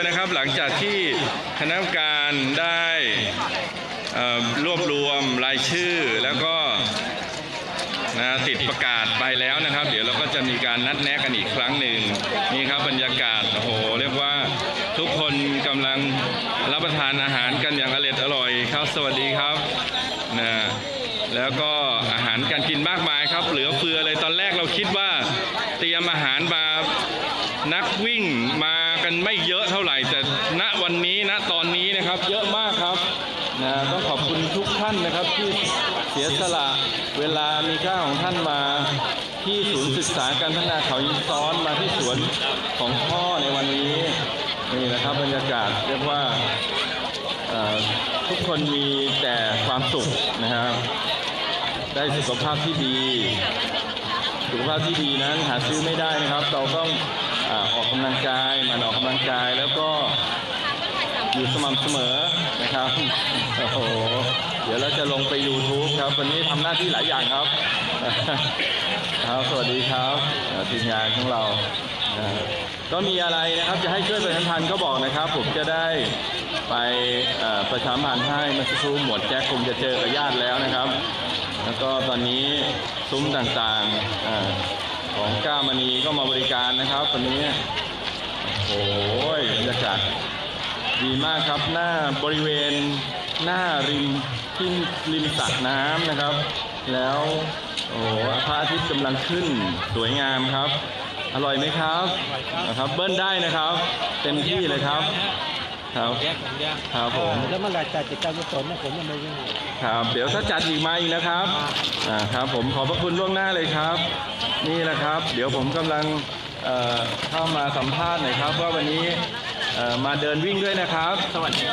นะครับหลังจากที่คณะกรรมการได้รวบรวมรายชื่อแล้วก็นะติดประกาศไปแล้วนะครับ เดี๋ยวเราก็จะมีการนัดแนะกันอีกครั้งหนึ่งนี่ครับบรรยากาศโอ้โหเรียกว่าทุกคนกำลังรับประทานอาหารกันอย่างอร่อยอร่อยครับ สวัสดีครับนะแล้วก็อาหารการกินมากมายครับ เหลือเฟือเลยตอนแรกเราคิดว่าเตรียมอาหารมานักวิ่งมา กันไม่เยอะเท่าไหร่ แต่ณวันนี้ณตอนนี้นะครับ เยอะมากครับนะต้องขอบคุณทุกท่านนะครับที่เสียสละเวลามีค่าของท่านมาที่ศูนย์ศึกษาการพัฒนาเขายินซ้อนมาที่สวนของพ่อในวันนี้นี่นะครับบรรยากาศเรียกว่าทุกคนมีแต่ความสุขนะครับ ได้สุขภาพที่ดี สุขภาพที่ดีนั้นหาซื้อไม่ได้นะครับ เราต้องอออกกำลังกายมันออกกำลังกายแล้วก็อยู่สม่ำเสมอนะครับโอ้โหเดี๋ยวเราจะลงไป YouTube ครับ วันนี้ทำหน้าที่หลายอย่างครับครับ สวัสดีครับทีมงานของเราก็มีอะไรนะครับจะให้ช่วยประชาสัมพันธ์ก็บอกนะครับ ผมจะได้ไปประชาพันธ์ให้มื่อสักครู่หมวดแจ็คคงจะเจอกับญาติแล้วนะครับ แล้วก็ตอนนี้ซุ้มต่างๆอของก้ามณีก็มาบริการนะครับตอนนี้โอ้โหบรรยากาศดีมากครับหน้าบริเวณหน้าริมที่ริมสระน้ำนะครับ แล้วโอ้พระอาทิตย์กำลังขึ้นสวยงามครับ อร่อยไหมครับนะครับ เบิ้ลได้นะครับ เต็มที่เลยครับ ครับ แยกของแยกครับผม แล้วเมื่อไหรจัดกิจกรรมกุศลเนี่ยผมจะมาวิ่งครับ เดี๋ยวถ้าจัดอีกมาอีกนะครับอ่าครับ ผมขอบพระคุณล่วงหน้าเลยครับ นี่แหละครับ เดี๋ยวผมกำลังเอ่อเข้ามาสัมภาษณ์หน่อยครับ ว่าวันนี้เอ่อมาเดินวิ่งด้วยนะครับ สวัสดี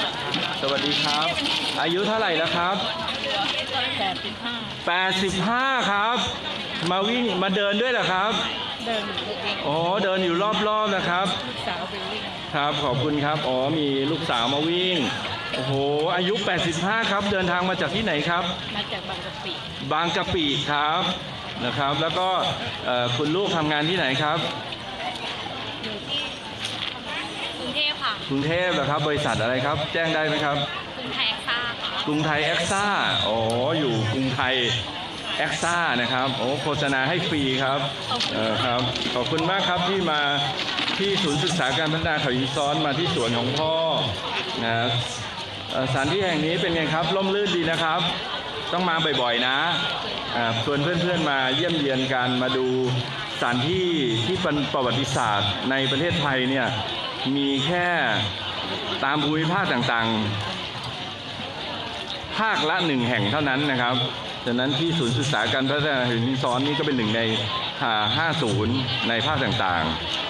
สวัสดีครับ อายุเท่าไหร่แล้วครับแปดสิบห้า85 ครับ มาวิ่งมาเดินด้วยเหรอครับ เดินอยู่เองอ๋อเดินอยู่รอบๆนะครับ ลูกสาวไปวิ่งครับขอบคุณครับอ๋อมีลูกสาวมาวิ่งโอ้โหอายุ 85 ครับ เดินทางมาจากที่ไหนครับ มาจากบางกะปิบางกะปิครับนะครับ แล้วก็เอ่อคุณลูกทำงานที่ไหนครับอยู่ที่กรุงเทพค่ะกรุงเทพเหรอครับ บริษัทอะไรครับ แจ้งได้ไหมครับ กรุงไทยแอคซ่าค่ะกรุงไทยแอคซ่าอ๋ออยู่กรุงไทย แอคซ่านะครับโอ้โฆษณาให้ฟรีครับเออครับขอบคุณมากครับที่มาที่ศูนย์ศึกษาการพัฒนาเขาหินซ้อนมาที่สวนของพ่อนะเอ่อสถานที่แห่งนี้เป็นไงครับร่มรื่นดีนะครับ ต้องมาบ่อยๆนะอ่าชวนเพื่อนๆมาเยี่ยมเยียนกันมาดูสถานที่ที่เป็นประวัติศาสตร์ในประเทศไทยเนี่ยมีแค่ตามภูมิภาคต่างๆ ภาคละหนึ่งแห่งเท่านั้นนะครับ ฉะนั้นที่ศูนย์ศึกษาการพัฒนาหินซ้อนนี่ก็เป็นหนึ่งในอ่า50 ในภาคต่างๆ